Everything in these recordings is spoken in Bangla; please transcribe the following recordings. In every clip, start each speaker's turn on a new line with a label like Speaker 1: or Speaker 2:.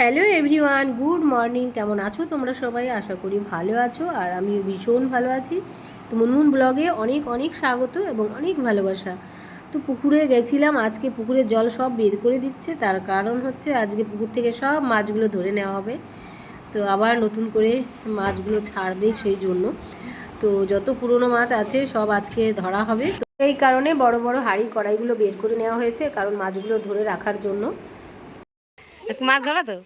Speaker 1: হ্যালো এভরিওয়ান গুড মর্নিং কেমন আছো তোমরা সবাই? আশা করি ভালো আছো আর আমিও ভীষণ ভালো আছি। তো মুনমুন ব্লগে অনেক অনেক স্বাগত এবং অনেক ভালোবাসা। তো পুকুরে গেছিলাম আজকে পুকুরের জল সব বের করে দিচ্ছে। তার কারণ হচ্ছে আজকে পুকুর থেকে সব মাছগুলো ধরে নেওয়া হবে। তো আবার নতুন করে মাছগুলো ছাড়বে সেই জন্য। তো যত পুরনো মাছ আছে সব আজকে ধরা হবে। তো এই কারণে বড় বড় হাঁড়ি কড়াইগুলো বের করে নেওয়া হয়েছে কারণ মাছগুলো ধরে রাখার জন্য। মাছ ধরা তো?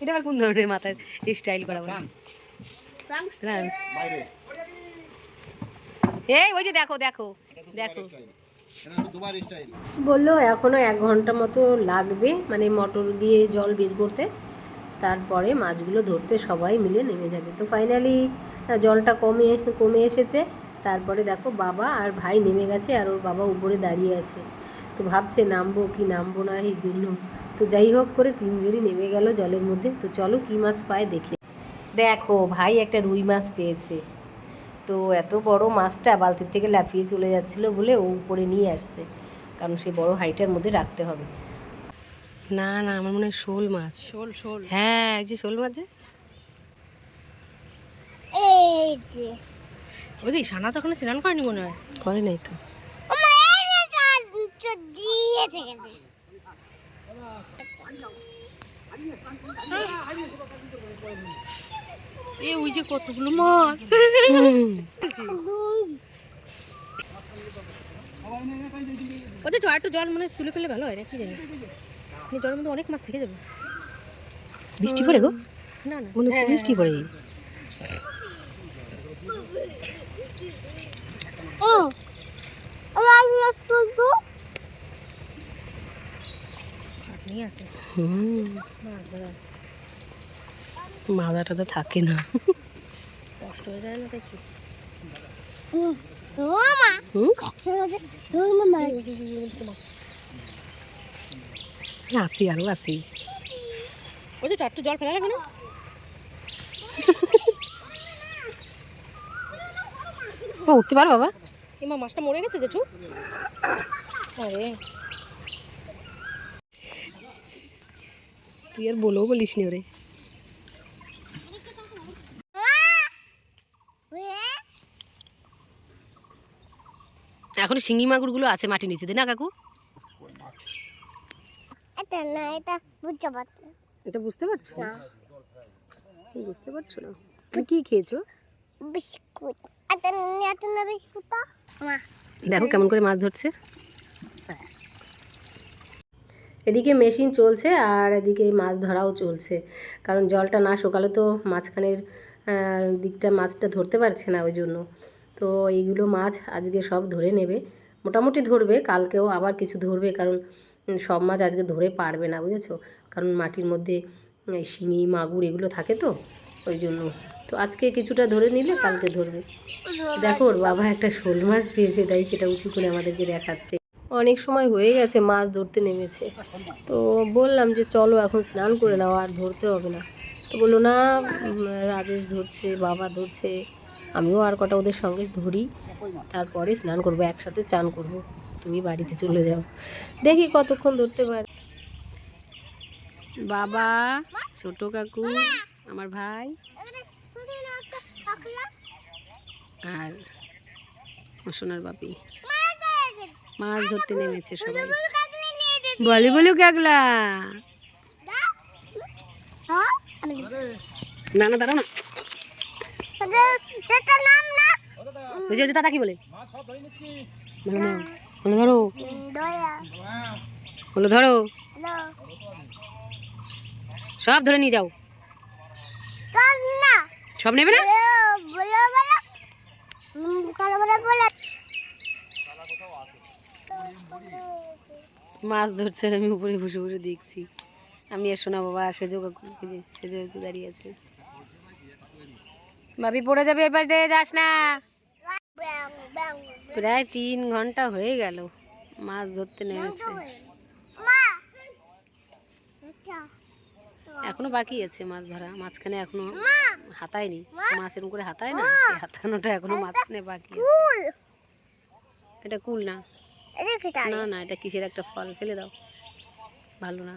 Speaker 1: এটা আবার কোন ধরনের মাথায় স্টাইল করা বলে? ফ্রান্স
Speaker 2: বাইরে।
Speaker 1: এই ওই যে দেখো দেখো দেখো।
Speaker 2: এটা তো দুবার স্টাইল
Speaker 1: বলল এখনও এক ঘণ্টা মতো লাগবে মানে মোটর দিয়ে জল বের করতে। তারপরে মাছগুলো ধরতে সবাই মিলে নেমে যাবে। তো ফাইনালি জলটা কমে কমে এসেছে। তারপরে দেখো বাবা আর ভাই নেমে গেছে আর ওর বাবা উপরে দাঁড়িয়ে আছে। তো ভাবছে নামবো কি নামবো না এই জন্য। তো যাই হোক করে তিনজনই নেমে গেল জলের মধ্যে। তো চলো কি মাছ পায় দেখে। দেখো ভাই একটা রুই মাছ পেয়েছে। তো এত বড় মাছটা বালতির থেকে লাফিয়ে চলে যাচ্ছিল বলে ও উপরে নিয়ে আসছে। কারণ সেই বড় হাইটার মধ্যে রাখতে হবে। না না আমার মনে হয় শোল মাছ।
Speaker 3: শোল শোল।
Speaker 1: হ্যাঁ এই যে শোল মাছ যে।
Speaker 3: এই যে। ওদি সানা তো এখনও স্নান করেনি মনে হয়?
Speaker 1: করে নাই তো।
Speaker 3: দিয়েছে গেছে। এ ওই যে কতগুলো মাছ। ওদের একটু জল মানে তুলে ফেলে ভালো হয় না কি জানি জলের মধ্যে অনেক মাছ থেকে যাবে।
Speaker 1: বৃষ্টি পড়ে গো?
Speaker 3: না না।
Speaker 1: মনে হচ্ছে বৃষ্টি পড়ে।
Speaker 3: ও খাটনি আছে।
Speaker 1: হুম।
Speaker 3: মাছ ধরা
Speaker 1: মাদাটা তো থাকে না।
Speaker 3: কষ্ট হয়ে যায় না তাই কি
Speaker 1: আসি আরও আসি।
Speaker 3: ওই যে একটু জল ফেলা লাগবে না
Speaker 1: ও উঠতে পার বাবা।
Speaker 3: এমা মাছটা মরে গেছে জেঠু। আরে।
Speaker 1: তুই আর বলেও বলিস নি ওরে। এখন শিঙি মাগুরগুলো আছে মাটি নিচে না কাকু?
Speaker 3: এটা না এটা বুঝতে পারছি
Speaker 1: এটা বুঝতে পারছ? বুঝতে পারছ না? তুমি কি খেয়েছো?
Speaker 3: বিস্কুট। এটা এটা না বিস্কুট মা
Speaker 1: দেখো কেমন করে মাছ ধরছে। এদিকে মেশিন চলছে আর এদিকে মাছ ধরাও চলছে। কারণ জলটা না শুকালে তো মাঝখানের দিকটা মাছটা ধরতে পারছে না ওই জন্য। তো এইগুলো মাছ আজকে সব ধরে নেবে। মোটামুটি ধরবে, কালকেও আবার কিছু ধরবে কারণ সব মাছ আজকে ধরে পারবে না, বুঝেছ? কারণ মাটির মধ্যে শিঙি, মাগুর এগুলো থাকে তো, ওই জন্য। তো আজকে কিছুটা ধরে নিলে কালকে ধরবে। দেখো ওর বাবা একটা শোল মাছ পেয়েছে, তাই সেটা উঁচু করে আমাদেরকে দেখাচ্ছে। অনেক সময় হয়ে গেছে মাছ ধরতে নেমেছে। তো বললাম যে চলো এখন স্নান করে নাও, আর ধরতে হবে না। তো বলল, না রাজেশ ধরছে, বাবা ধরছে। আমিও আর কটা ওদের সঙ্গে ধরি তারপরে স্নান করব, একসাথে চান করব। তুমি বাড়িতে চলে যাও। দেখি কতক্ষণ ধরতে পার। বাবা, ছোট কাকু, আমার ভাই। আর সোনার বাপি। মাছ ধরতে নেমেছে সবাই। বলি বলি কাকলা না না, দাঁড়াও না। দাদা কি বলে। ধরো। বলো ধরো। সব ধরে নিয়ে যাও। সব নেবে না? মাছ ধরছে, আমি উপরে বসে বসে দেখছি। আমি আর শোনা বাবা সেজো কাকু সেজো কাকু দাঁড়িয়ে আছে। ভাবি পড়ে যাবে এবার দিয়ে যাস না। প্রায় তিন ঘণ্টা হয়ে গেল মাছ ধরতে নেমেছে। এখনও বাকি আছে মাছ ধরা মাঝখানে এখনও হাতায়নি। মাছ এরকম করে হাতায় না সেই হাতানোটা এখনও মাঝখানে বাকি আছে। এটা কুল না? না না এটা কিসের একটা ফল? ফেলে দাও। ভালো না।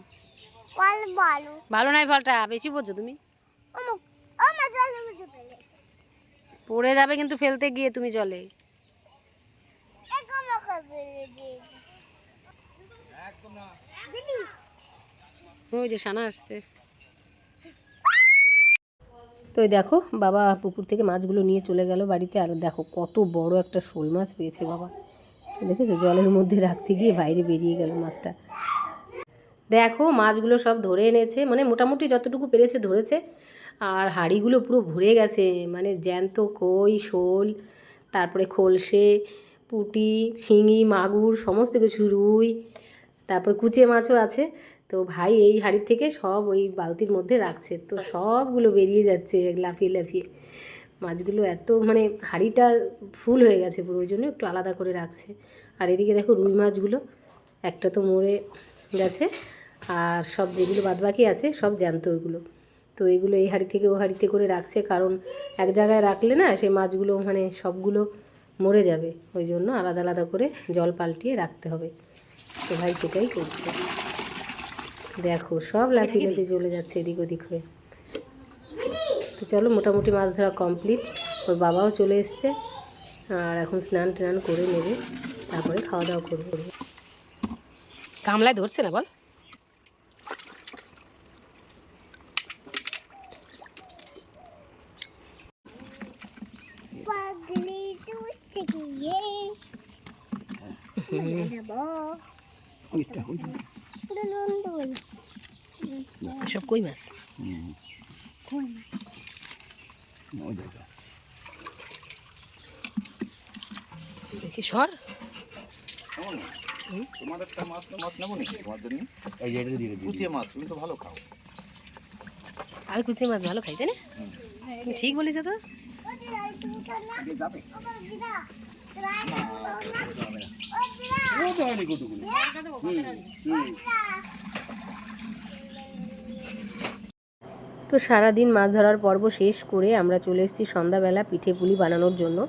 Speaker 1: ভালো নাই ফলটা বেশি বোঝো তুমি? পড়ে যাবে কিন্তু ফেলতে গিয়ে তুমি জলে। ওই যে সানা আসছে। তো দেখো, বাবা পুকুর থেকে মাছগুলো নিয়ে চলে গেল বাড়িতে। আর দেখো কত বড় একটা শোল মাছ পেয়েছে বাবা। দেখেছ? জলের মধ্যে রাখতে গিয়ে বাইরে বেরিয়ে গেল মাছটা। দেখো, মাছগুলো সব ধরে এনেছে। মানে মোটামুটি যতটুকু পেরেছে ধরেছে। আর হাঁড়িগুলো পুরো ভরে গেছে মানে জ্যান্ত কই, শোল, তারপরে খোলসে, পুঁটি শিঙি মাগুর, সমস্ত কিছু, রুই, তারপর কুচে মাছও আছে। তো ভাই এই হাঁড়ির থেকে সব ওই বালতির মধ্যে রাখছে। তো সবগুলো বেরিয়ে যাচ্ছে লাফিয়ে লাফিয়ে। মাছগুলো এত মানে হাঁড়িটা ফুল হয়ে গেছে পুরো, ওই জন্য একটু আলাদা করে রাখছে। আর এদিকে দেখো রুই মাছগুলো, একটা তো মরে গেছে। আর সব যেগুলো বাদবাকি আছে, সব জ্যান্ত ওইগুলো। তো এগুলো এই হাঁড়ি থেকে ও হাঁড়িতে করে রাখছে, কারণ এক জায়গায় রাখলে না সেই মাছগুলো মানে সবগুলো মরে যাবে। ওই জন্য আলাদা আলাদা করে জল পাল্টিয়ে রাখতে হবে। তো ভাই সেটাই করছে। দেখো সব লাফিয়ে লাফিয়ে চলে যাচ্ছে এদিক ওদিক হয়ে। তো চলো মোটামুটি মাছ ধরা কমপ্লিট। ওর বাবাও চলে এসছে। আর এখন স্নান টান করে নেবে। তারপরে খাওয়া দাওয়া করব। কামলায় ধরছে না বল? সব কই মাছ? দেখি সর।
Speaker 2: তোমার একটা মাছ মাছ নেব নাকি তোমার জন্য
Speaker 4: এই যে এটা দিয়ে
Speaker 2: কুচিয়ে মাছ তুমি তো ভালো খাও।
Speaker 1: আমি মাছ ভালো খাই তাই না? তুমি ঠিক বলেছ তো? তো সারাদিন মাছ ধরার পর্ব শেষ করে আমরা চলে এসেছি সন্ধ্যাবেলা পিঠে পুলি বানানোর জন্য।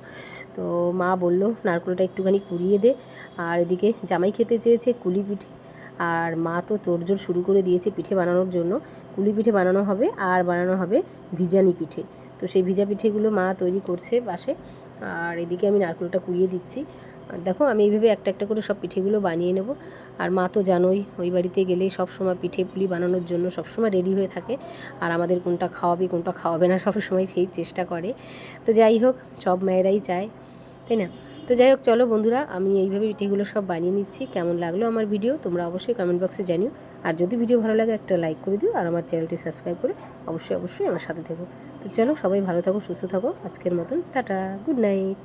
Speaker 1: তো মা বলল, নারকেলটা একটুখানি কুড়িয়ে দে। আর এদিকে জামাই খেতে চেয়েছে কুলি পিঠে। আর মা তো তোড়জোড় শুরু করে দিয়েছে পিঠে বানানোর জন্য। কুলি পিঠে বানানো হবে, আর বানানো হবে ভিজানি পিঠে। তো সেই ভিজা পিঠেগুলো মা তৈরি করছে পাশে। আর এদিকে আমি নারকেলটা কুড়িয়ে দিচ্ছি। আর দেখো, আমি এইভাবে একটা একটা করে সব পিঠেগুলো বানিয়ে নেব। আর মা তো জানোই, ওই বাড়িতে গেলে সব সময় পিঠে পুলি বানানোর জন্য সব সময় রেডি হয়ে থাকে। আর আমাদের কোনটা খাওয়াবে কোনটা খাওয়াবে না, সব সময় সেই চেষ্টা করে। তো যাই হোক, সব মেয়েরাই চায়, তাই না? তো যাই হোক, চলো বন্ধুরা, আমি এইভাবে পিঠেগুলো সব বানিয়ে নিচ্ছি। কেমন লাগল আমার ভিডিও, তোমরা অবশ্যই কমেন্ট বক্সে জানিও। আর যদি ভিডিও ভালো লাগে, একটা লাইক করে দিও। আর আমার চ্যানেলটি সাবস্ক্রাইব করে অবশ্যই অবশ্যই আমার সাথে থেকো। তো চলো সবাই ভালো থাকো সুস্থ থাকো। আজকের মতন টাটা গুড নাইট।